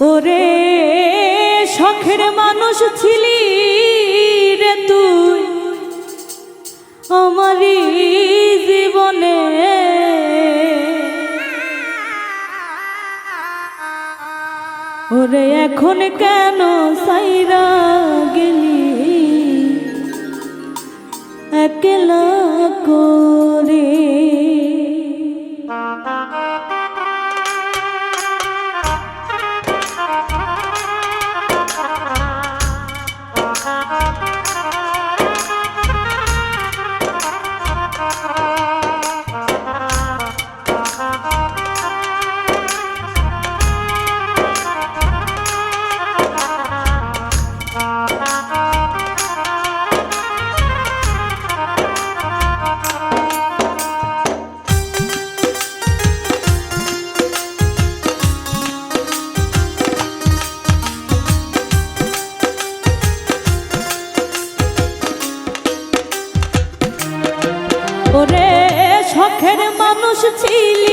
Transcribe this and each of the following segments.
ওরে শখের মানুষ ছিলি রে তুই। আমারই জীবনে। ওরে এখন কেন সাইরা গেলি? একলা করে ছিল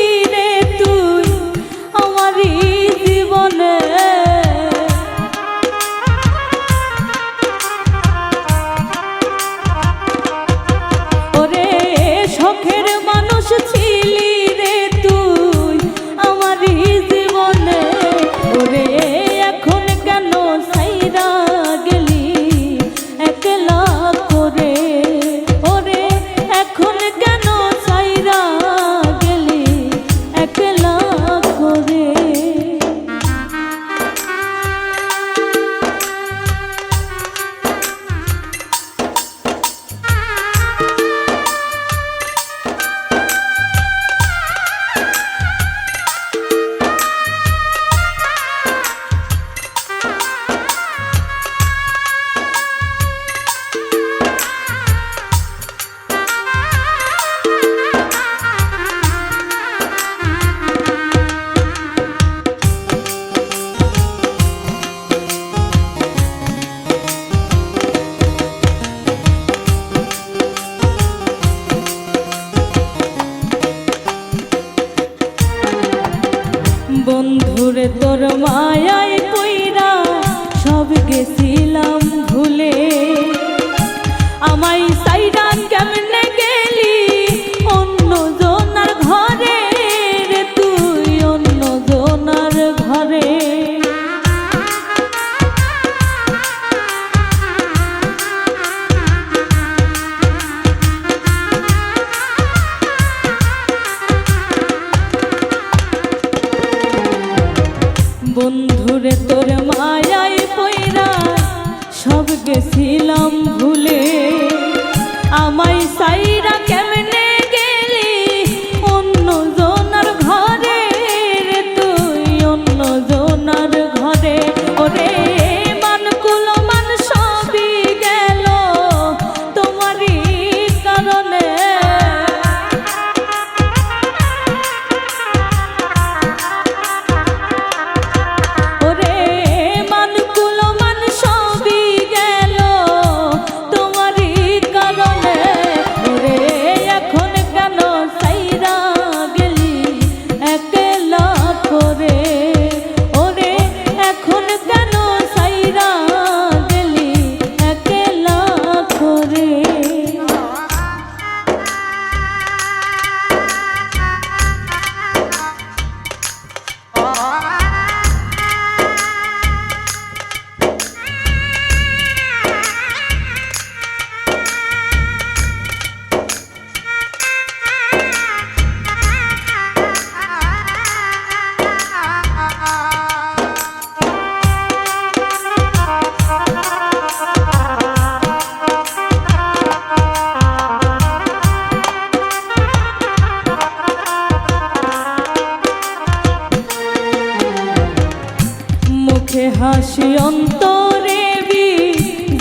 মুখে হাসি অন্তরে বি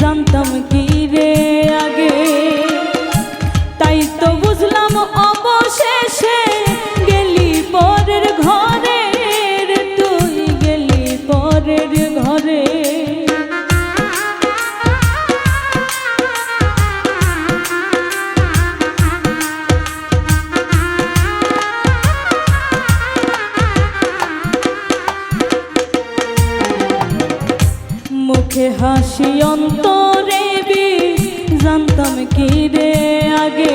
জানতাম কি রে আগে? তাই তো বুঝলাম অবশেষে গেলি পরের ঘর। জানতাম কি রে আগে।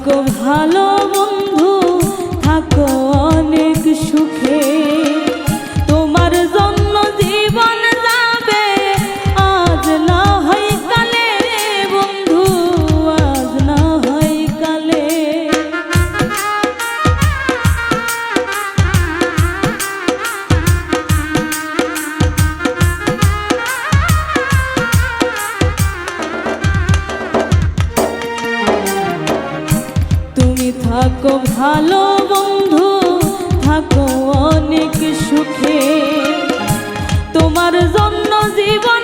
থাকো ভালো বন্ধু থাকো অনেক সুখে। তুমি থাকো ভালো বন্ধু থাকো অনেক সুখে। তোমার জন্য জীবন